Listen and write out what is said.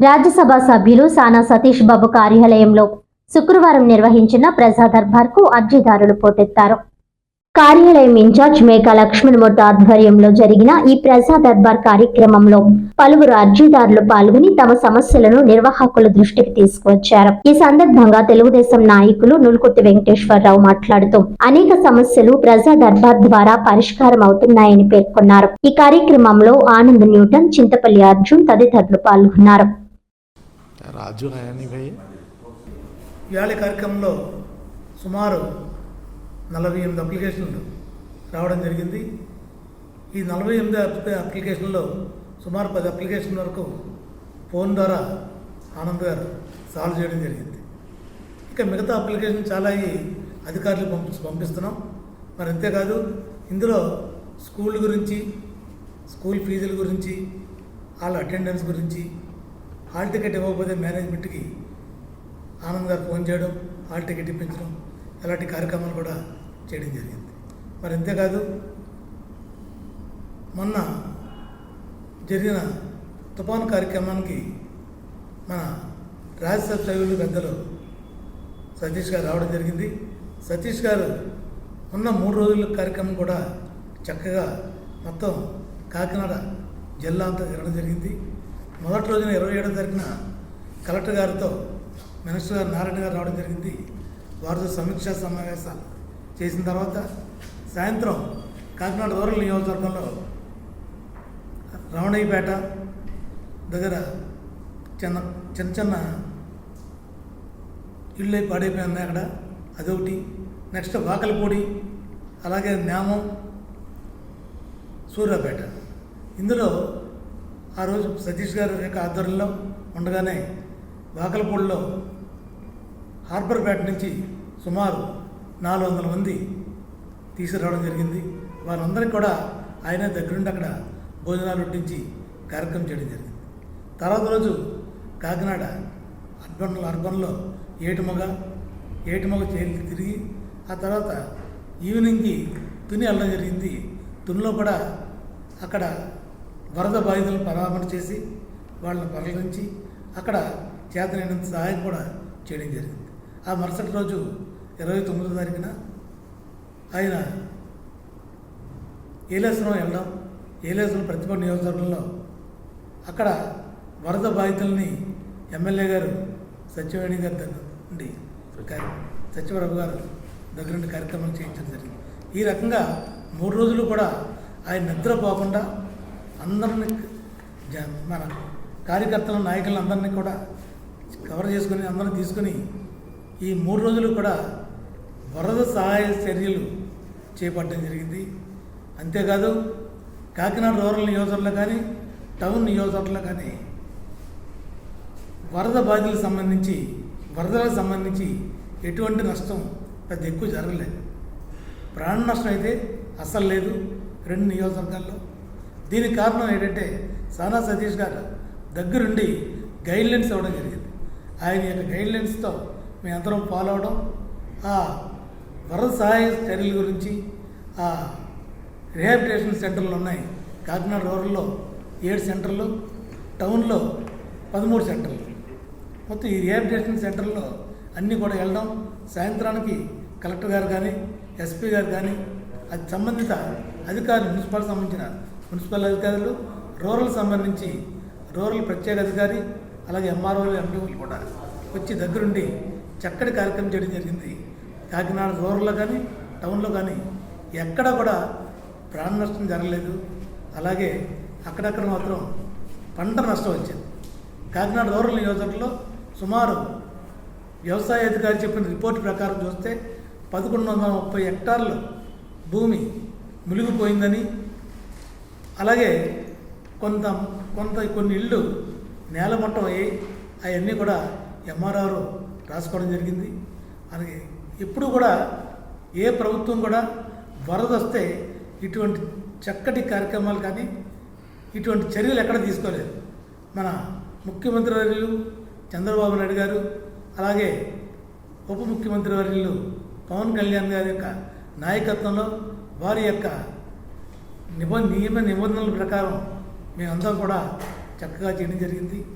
రాజ్యసభ సభ్యులు సానా సతీష్ బాబు కార్యాలయంలో శుక్రవారం నిర్వహించిన ప్రజా దర్బార్కు అర్జీదారులు పోటెత్తారు. కార్యాలయం ఇన్ఛార్జ్ మేఘా లక్ష్మణమూర్తి ఆధ్వర్యంలో జరిగిన ఈ ప్రజా దర్బార్ కార్యక్రమంలో పలువురు అర్జీదారులు పాల్గొని తమ సమస్యలను నిర్వాహకుల దృష్టికి తీసుకువచ్చారు. ఈ సందర్భంగా తెలుగుదేశం నాయకులు నులుకుర్తి వెంకటేశ్వరరావు మాట్లాడుతూ అనేక సమస్యలు ప్రజా దర్బార్ ద్వారా పరిష్కారం అవుతున్నాయని పేర్కొన్నారు. ఈ కార్యక్రమంలో ఆనంద్ న్యూటన్ చింతపల్లి అర్జున్ తదితరులు పాల్గొన్నారు. రాజు హయాని భయ్ కార్యక్రమంలో సుమారు నలభై ఎనిమిది అప్లికేషన్లు రావడం జరిగింది. ఈ నలభై ఎనిమిది అప్లికేషన్లో సుమారు పది అప్లికేషన్ వరకు ఫోన్ ద్వారా ఆనంద్ గారు సాల్వ్ చేయడం జరిగింది. ఇక మిగతా అప్లికేషన్ చాలా అయ్యి అధికారులు పంపి పంపిస్తున్నాం. మరి అంతేకాదు ఇందులో స్కూల్ గురించి స్కూల్ ఫీజుల గురించి వాళ్ళ అటెండెన్స్ గురించి హాల్ టికెట్ ఇవ్వకపోతే మేనేజ్మెంట్కి ఆనంద్ గారు ఫోన్ చేయడం హాల్ టికెట్ ఇప్పించడం ఇలాంటి కార్యక్రమాలు కూడా చేయడం జరిగింది. మరి అంతేకాదు మొన్న జరిగిన తుఫాను కార్యక్రమానికి మన రాజ్యసభ సభ్యులు పెద్దలు సతీష్ గారు రావడం జరిగింది. సతీష్ గారు ఉన్న మూడు రోజుల కార్యక్రమం కూడా చక్కగా మొత్తం కాకినాడ జిల్లా అంతా తిరగడం జరిగింది. మొదటి రోజున ఇరవై ఏడో తారీఖున కలెక్టర్ గారితో మినిస్టర్ గారు నారాయణ గారు రావడం జరిగింది. వారితో సమీక్షా సమావేశాలు చేసిన తర్వాత సాయంత్రం కాకినాడ రూరల్ నియోజకవర్గంలో రమణయ్యపేట దగ్గర చిన్న చిన్న చిన్న ఇళ్ళు పాడైపోయి ఉన్నాయి అక్కడ. అదొకటి. నెక్స్ట్ వాకలిపూడి అలాగే నేమం సూర్యాపేట. ఇందులో ఆ రోజు సతీష్ గారి యొక్క ఆధ్వర్యంలో ఉండగానే వాకలపూడిలో హార్బర్పేట నుంచి సుమారు నాలుగు వందల మంది తీసుకురావడం జరిగింది. వారందరికీ కూడా ఆయన దగ్గరుండి అక్కడ భోజనాలు వడ్డించి కార్యక్రమం చేయడం జరిగింది. తర్వాత రోజు కాకినాడ అర్బన్ అర్బన్లో ఏటుమగ ఏటుమగ చేరి తిరిగి ఆ తర్వాత ఈవినింగ్కి తుని వెళ్ళడం జరిగింది. తునిలో కూడా అక్కడ వరద బాధితులను పరామర్శ చేసి వాళ్ళని పరిగణించి అక్కడ చేతనైనంత సహాయం కూడా చేయడం జరిగింది. ఆ మరుసటి రోజు ఇరవై తొమ్మిదో తారీఖున ఆయన ఏలేశ్వరం వెళ్ళడం ఏలేశ్వరం ప్రతిభ నియోజకవర్గంలో అక్కడ వరద బాధితుల్ని ఎమ్మెల్యే గారు సత్యవేణి గారి దగ్గర నుండి సత్యప్రభు గారు దగ్గర నుండి కార్యక్రమం చేయించడం జరిగింది. ఈ రకంగా మూడు రోజులు కూడా ఆయన నిద్రపోకుండా అందరిని జ- మన కార్యకర్తల నాయకులను అందరినీ కూడా కవర్ చేసుకొని అందరిని తీసుకొని ఈ మూడు రోజులు కూడా వరద సహాయ చర్యలు చేపట్టడం జరిగింది. అంతేకాదు కాకినాడ రూరల్ నియోజకవర్గంలో కానీ టౌన్ నియోజకవర్గంలో కానీ వరద బాధితులకు సంబంధించి వరదలకు సంబంధించి ఎటువంటి నష్టం పెద్ద ఎక్కువ జరగలేదు. ప్రాణ నష్టం అయితే అస్సలు లేదు. రెండు నియోజకవర్గాల్లో దీనికి కారణం ఏంటంటే సానా సతీష్ గారు దగ్గరుండి గైడ్లైన్స్ ఇవ్వడం జరిగింది. ఆయన యొక్క గైడ్లైన్స్తో మేమందరం ఫాలో అవడం ఆ వరద సహాయ చర్యల గురించి ఆ రిహాబిటేషన్ సెంటర్లు ఉన్నాయి. కాకినాడ రూరల్లో ఏడు సెంటర్లు టౌన్లో పదమూడు సెంటర్లు. మొత్తం ఈ రిహాబిటేషన్ సెంటర్లో అన్నీ కూడా వెళ్ళడం సాయంత్రానికి కలెక్టర్ గారు కానీ ఎస్పీ గారు కానీ అది సంబంధిత అధికారులు మున్సిపల్ సంబంధించిన మున్సిపల్ అధికారులు రూరల్ సంబంధించి రూరల్ ప్రత్యేక అధికారి అలాగే ఎంఆర్ఓలు ఎండిఓలు కూడా వచ్చి దగ్గరుండి చక్కటి కార్యక్రమం చేయడం జరిగింది. కాకినాడ రూరల్లో కానీ టౌన్లో కానీ ఎక్కడ కూడా ప్రాణ నష్టం జరగలేదు. అలాగే అక్కడక్కడ మాత్రం పంట నష్టం వచ్చింది. కాకినాడ రూరల్ నియోజకవర్గంలో సుమారు వ్యవసాయ అధికారి చెప్పిన రిపోర్ట్ ప్రకారం చూస్తే పదకొండు వందల ముప్పై హెక్టార్లు భూమి మునిగిపోయిందని అలాగే కొంత కొంత కొన్ని ఇళ్ళు నేలమట్టం అయ్యి అవన్నీ కూడా ఎంఆర్ఆర్ రాసుకోవడం జరిగింది. అలాగే ఎప్పుడు కూడా ఏ ప్రభుత్వం కూడా వరద వస్తే ఇటువంటి చక్కటి కార్యక్రమాలు కానీ ఇటువంటి చర్యలు ఎక్కడ తీసుకోలేదు. మన ముఖ్యమంత్రి వర్యులు చంద్రబాబు నాయుడు గారు అలాగే ఉప ముఖ్యమంత్రి వర్యులు పవన్ కళ్యాణ్ గారి యొక్క నాయకత్వంలో వారి యొక్క నిబంధ నియమ నిబంధనల ప్రకారం మేమందరం కూడా చక్కగా చేయడం జరిగింది.